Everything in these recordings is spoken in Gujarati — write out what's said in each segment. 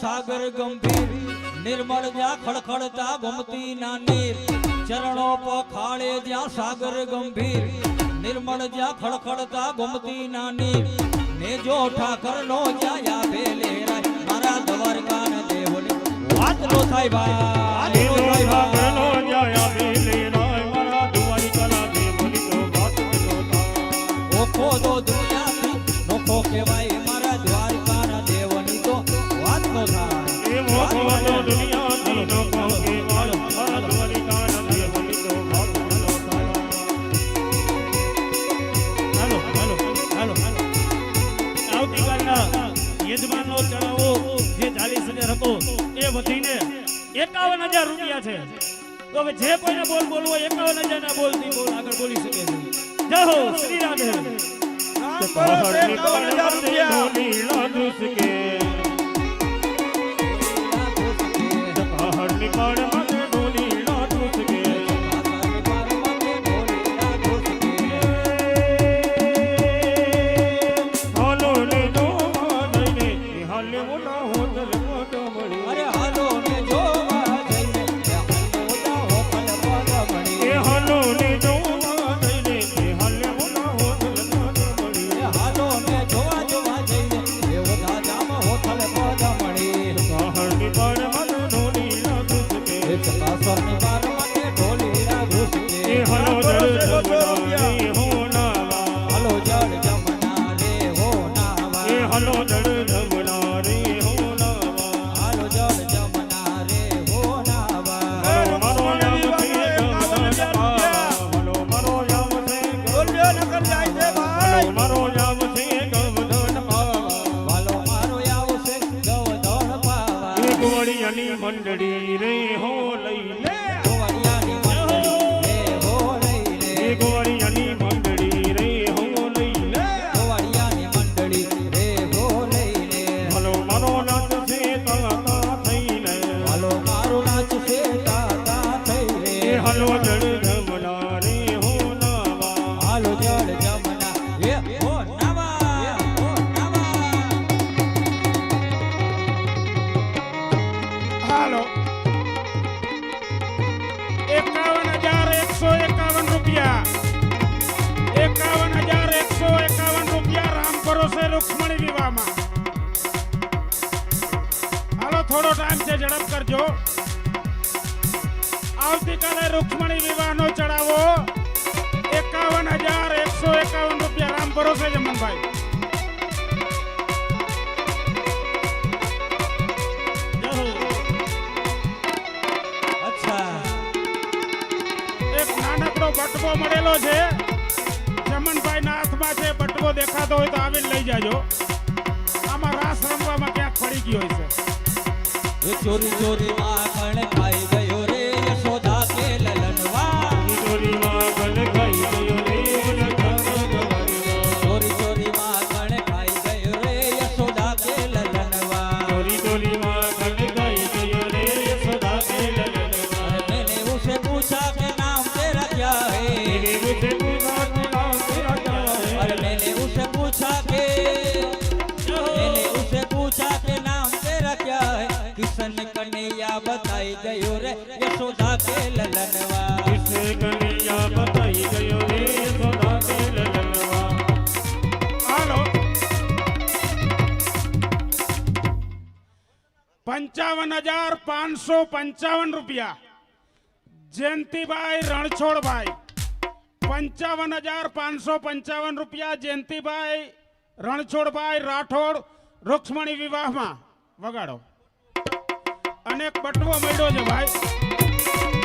સાગર ગંભીર, નિર્મળ જ્યાં ખડખડતા ગમતી નાની ચરણો પખાળે જ્યાં સાગર ગંભીર, નિર્મળ જ્યાં ખડખડતા ગમતી નાની ને જો ઠાકર નો જ્યાં આભે લેરાય મારા દ્વારકા દેવની વાત નો થાય ભાઈ. એકાવન હજાર રૂપિયા છે. તો હવે જે કોઈને બોલ બોલવો એકાવન હજાર ના બોલતી બોલ આગળ બોલી શકે છે. જય હો શ્રી રાધે બોલો એકાવન હજાર રૂપિયા. ઝડપ કરજો. આવતીકાલે રૂક્ષ્મણી વિવાહનો ચડાવો. એકાવન હજાર એકસો એકાવન રૂપિયા. રામ ભરોસે જમનભાઈ એક નાનકડો બટવો મળેલો છે. ચમનભાઈ ના હાથમાં છે બટકો દેખાતો હોય તો આવીને લઈ જાજો. આમાં રાસ રમવામાં ક્યાંક પડી ગયો છે એ ચોરી ચોરી પણ ખાઈ ગયો પંચાવન હજાર પાંચસો પંચાવન રૂપિયા. જયંતિભાઈ રણછોડભાઈ. પંચાવન હજાર પાંચસો પંચાવન રૂપિયા જયંતિભાઈ રણછોડભાઈ રાઠોડ રૂક્ષ્મણી વિવાહમાં. વગાડો. એક બટવો મળ્યો છે ભાઈ.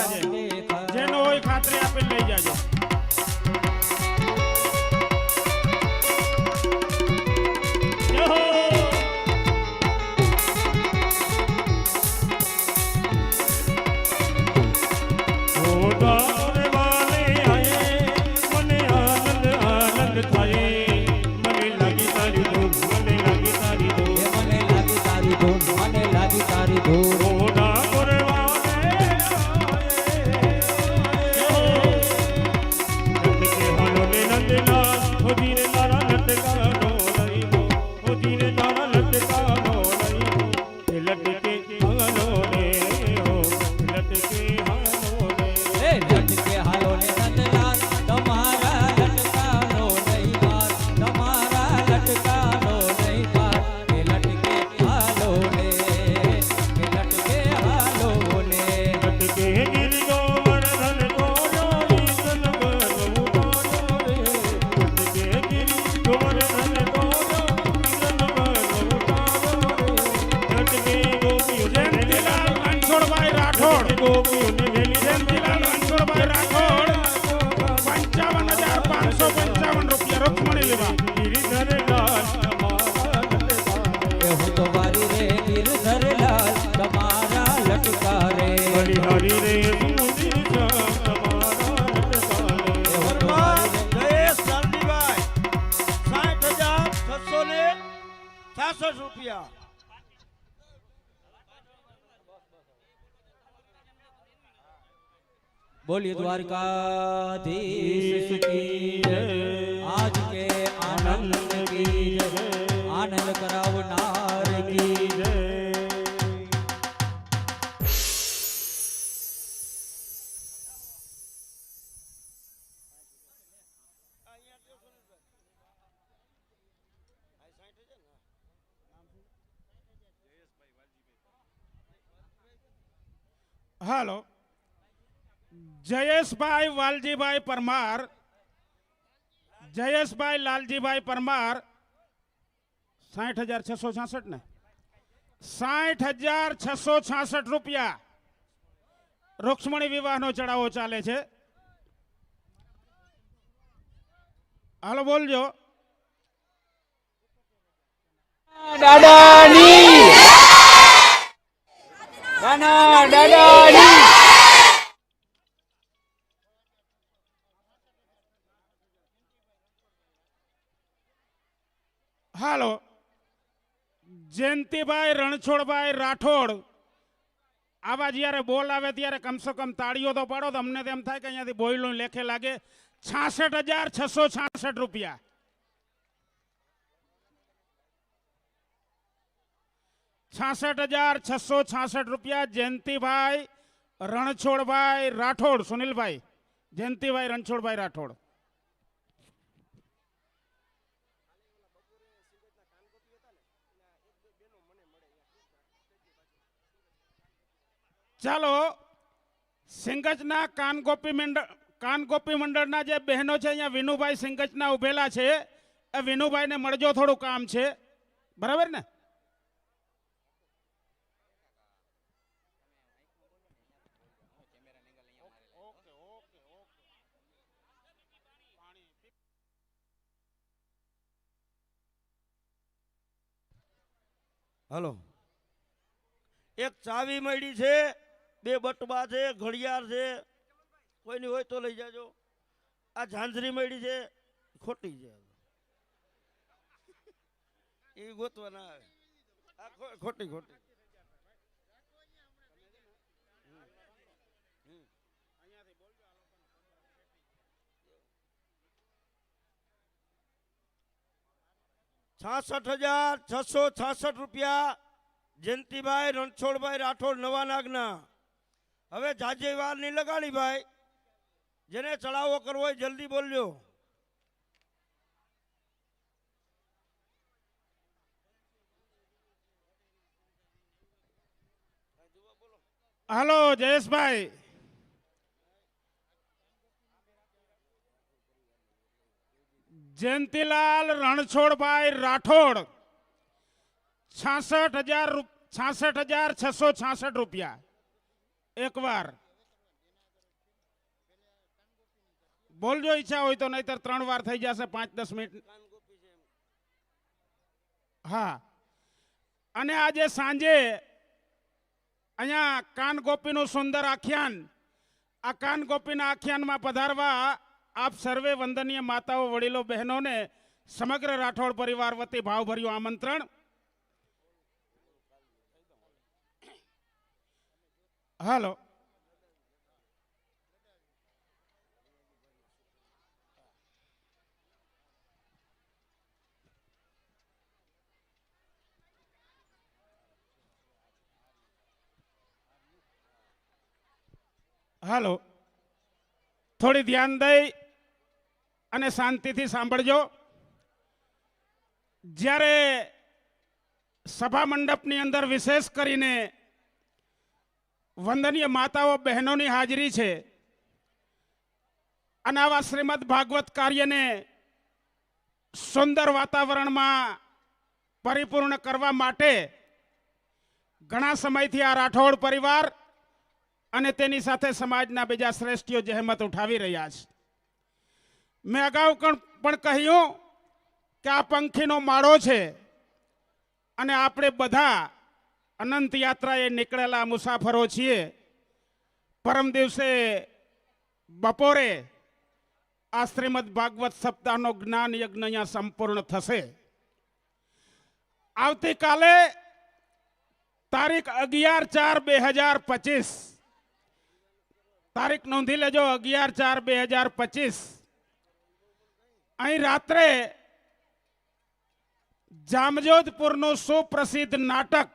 જાજા જેનો હોય ખાતરી આપીને લઈ જાજો. ধরির না બોલી દ્વારકાધીશ કી આજ કે આનંદ કી આનંદ કરાવનાર કી હાલો. જયેશભાઈ વાલજીભાઈ પરમાર, જયેશભાઈ લાલજીભાઈ પરમાર, સાઠ હજાર છસો છાસઠ ને? સાઠ હજાર છસો છાસઠ રૂપિયા. રૂક્ષ્મણી વિવાહનો ચડાવો ચાલે છે. હાલો બોલજો. હાલો. જયંતિભાઈ, રણછોડભાઈ, રાઠોડ, આવા જ્યારે બોલ આવે ત્યારે કમસે કમ તાળીઓ તો પાડો તો અમને તેમ થાય કે અહીંયાથી બોયલું લેખે લાગે. છાસઠ હજાર છસો છાસઠ રૂપિયા. છાસઠ હજાર છસો છાસઠ રૂપિયા, જયંતિભાઈ, રણછોડભાઈ, રાઠોડ, સુનિલભાઈ. જયંતિભાઈ, રણછોડભાઈ, રાઠોડ. ચાલો, સિંગજના કાનગોપી મંડળ કાનગોપી મંડળના જે બહેનો છે, અહીંયા વિનુભાઈ સિંગજના ઉભેલા છે. એ વિનુભાઈને મળજો, થોડું કામ છે. બરાબર ને? હલો. એક ચાવી મળી છે. બે બટવા છે, ઘડિયાળ છે, કોઈની હોય તો લઈ જાજો. આ ઝાંઝરી મળી છે, ખોટી છે. એ ગોતવા ના આવે ખોટી ખોટી. છાસઠ હજાર છસો છાસઠ રૂપિયા જયંતિભાઈ રણછોડભાઈ રાઠોડ નવા નાગના હવે જાજે વાર નહીં લગાડી ભાઈ. જેને ચડાવો કરવો હોય જલ્દી બોલજો. હાલો, જયેશભાઈ. જયંતિલાલ રણછોડભાઈ રાઠોડ, છાસઠ હજાર છાસઠ હજાર છસો છાસઠ રૂપિયા. એક વાર બોલજો ઈચ્છા હોય તો, નહીતર ત્રણ વાર થઈ જશે, પાંચ દસ મિનિટ. હા. અને આજે સાંજે અહીંયા કાન ગોપીનું સુંદર આખ્યાન, આ કાન ગોપીના આખ્યાનમાં પધારવા આપ સર્વે વંદનીય માતાઓ, વડીલો, બહેનોને સમગ્ર રાઠોડ પરિવાર વતી ભાવભર્યું આમંત્રણ. હાલો. હાલો. થોડી ધ્યાન દઈ અને શાંતિથી સાંભળજો. જ્યારે સભા મંડપની અંદર વિશેષ કરીને વંદનીય માતાઓ, બહેનોની હાજરી છે. અને આવા શ્રીમદ ભાગવત કાર્યને સુંદર વાતાવરણમાં પરિપૂર્ણ કરવા માટે ઘણા સમયથી આ રાઠોડ પરિવાર અને તેની સાથે સમાજના બીજા શ્રેષ્ઠીઓ જહેમત ઉઠાવી રહ્યા છે. મેં અગાઉ પણ કહ્યું કે આ પંખીનો માળો છે અને આપણે બધા અનંત યાત્રાએ નીકળેલા મુસાફરો છીએ. પરમ દિવસે બપોરે આ શ્રીમદ ભાગવત સપ્તાહનો જ્ઞાન યજ્ઞ અહીંયા સંપૂર્ણ થશે. આવતીકાલે તારીખ અગિયાર ચાર બે હજાર પચીસ. તારીખ નોંધી લેજો, અગિયાર ચાર બે હજાર પચીસ. અહીં રાત્રે જામજોધપુરનું સુપ્રસિદ્ધ નાટક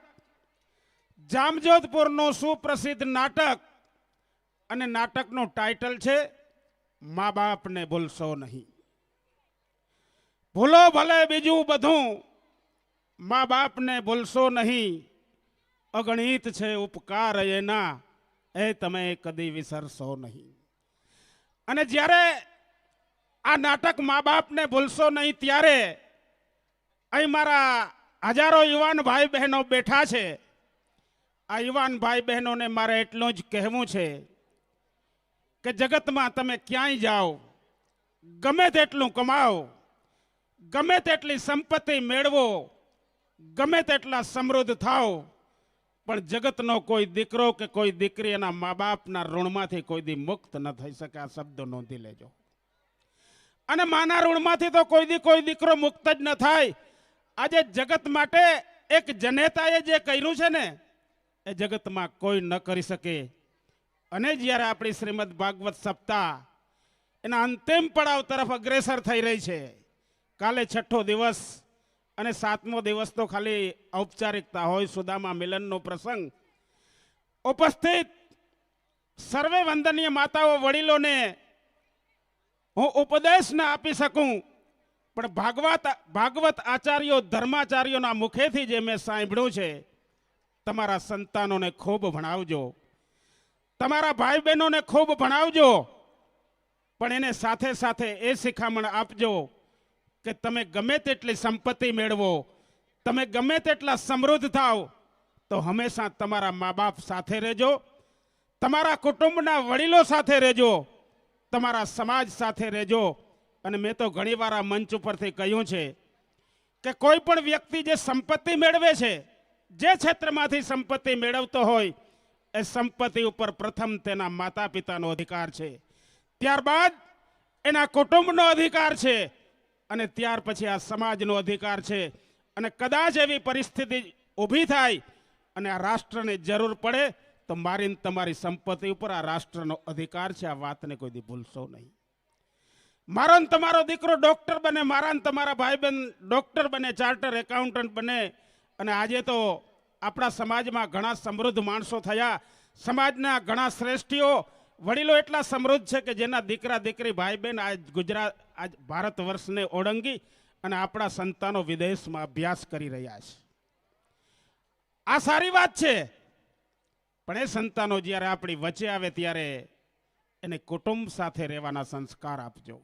જામજોધપુરનું સુપ્રસિદ્ધ નાટક અને નાટકનું ટાઇટલ છે, મા બાપને ભૂલશો નહીં. ભૂલો ભલે બીજું બધું, મા બાપને ભૂલશો નહીં. અગણિત છે ઉપકાર એના, એ તમે કદી વિસરશો નહીં. અને જ્યારે આ નાટક મા બાપને ભૂલશો નહીં, ત્યારે અહીં મારા હજારો યુવાન ભાઈ બહેનો બેઠા છે. આ ભાઈ બહેનોને મારે એટલું જ કહેવું છે કે જગતમાં તમે ક્યાંય જાઓ, ગમે તેટલું કમાઓ, ગમે તેટલી સંપત્તિ મેળવો, ગમે તેટલા સમૃદ્ધ થાઓ, પણ જગતનો કોઈ દીકરો કે કોઈ દીકરી એના મા બાપના ઋણમાંથી કોઈ દી મુક્ત ન થઈ શકે, આ શબ્દ નોંધી લેજો. અને માના ઋણમાંથી તો કોઈ દી કોઈ દીકરો મુક્ત જ ન થાય. આજે જગત માટે એક જનેતાએ જે કર્યું છે ને એ જગતમાં કોઈ ન કરી શકે. અને જ્યારે આપણી શ્રીમદ ભાગવત સપ્તાહ એના અંતિમ પડાવ તરફ અગ્રેસર થઈ રહી છે, કાલે છઠ્ઠો દિવસ અને સાતમો દિવસ તો ખાલી ઔપચારિકતા હોય, સુદામા મિલનનો પ્રસંગ. ઉપસ્થિત સર્વે વંદનીય માતાઓ વડીલોને હું ઉપદેશ ના આપી શકું, પણ ભાગવત ભાગવત આચાર્યો ધર્માચાર્યોના મુખેથી જે મેં સાંભળ્યું છે તમારા સંતાનોને ખૂબ ભણાવજો. તમારા ભાઈ બહેનોને ખૂબ ભણાવજો. પણ એને સાથે સાથે એ શિખામણ આપજો કે તમે ગમે તેટલી સંપત્તિ મેળવો, તમે ગમે તેટલા સમૃદ્ધ થાવ તો હંમેશા તમારા મા બાપ સાથે રહેજો, તમારા કુટુંબના વડીલો સાથે રહેજો, તમારા સમાજ સાથે રહેજો. અને મેં તો ઘણીવાર આ મંચ ઉપરથી કહ્યું છે કે કોઈ પણ વ્યક્તિ જે સંપત્તિ મેળવે છે જે ક્ષેત્રમાંથી સંપત્તિ મેળવતો હોય, એ સંપત્તિ ઉપર પ્રથમ તેના માતા પિતાનો અધિકાર છે. ત્યારબાદ એના કુટુંબનો અધિકાર છે અને ત્યાર પછી આ સમાજનો અધિકાર છે. અને કદાચ એવી પરિસ્થિતિ ઊભી થાય અને આ રાષ્ટ્રને જરૂર પડે, તો મારીને તમારી સંપત્તિ ઉપર આ રાષ્ટ્રનો અધિકાર છે. આ વાતને કોઈ દી ભૂલશો નહીં. મારો તમારો દીકરો ડૉક્ટર બને, મારા તમારા ભાઈ બહેન ડૉક્ટર બને ચાર્ટર એકાઉન્ટન્ટ બને અને આજે તો આપણા સમાજમાં ઘણા સમૃદ્ધ માણસો થયા. સમાજના ઘણા શ્રેષ્ઠીઓ, વડીલો એટલા સમૃદ્ધ છે કે જેના દીકરા, દીકરી ભાઈ બહેન આજ ગુજરાત, આજ ભારત વર્ષને ઓળંગી અને આપણા સંતાનો વિદેશમાં અભ્યાસ કરી રહ્યા છે. આ સારી વાત છે. પણ એ સંતાનો જ્યારે આપણી વચ્ચે આવે ત્યારે એને કુટુંબ સાથે રહેવાના સંસ્કાર આપજો.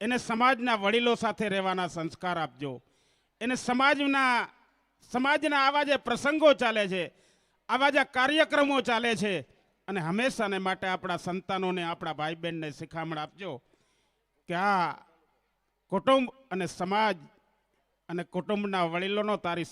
એને સમાજના વડીલો સાથે રહેવાના સંસ્કાર આપજો. એને સમાજના સમાજના આવા જે પ્રસંગો ચાલે છે, આવા જે કાર્યક્રમો ચાલે છે, અને હંમેશાને માટે આપણા સંતાનોને, આપણા ભાઈ બહેનને શિખામણ આપજો કે આ કુટુંબ અને સમાજ અને કુટુંબના વડીલોનો તારી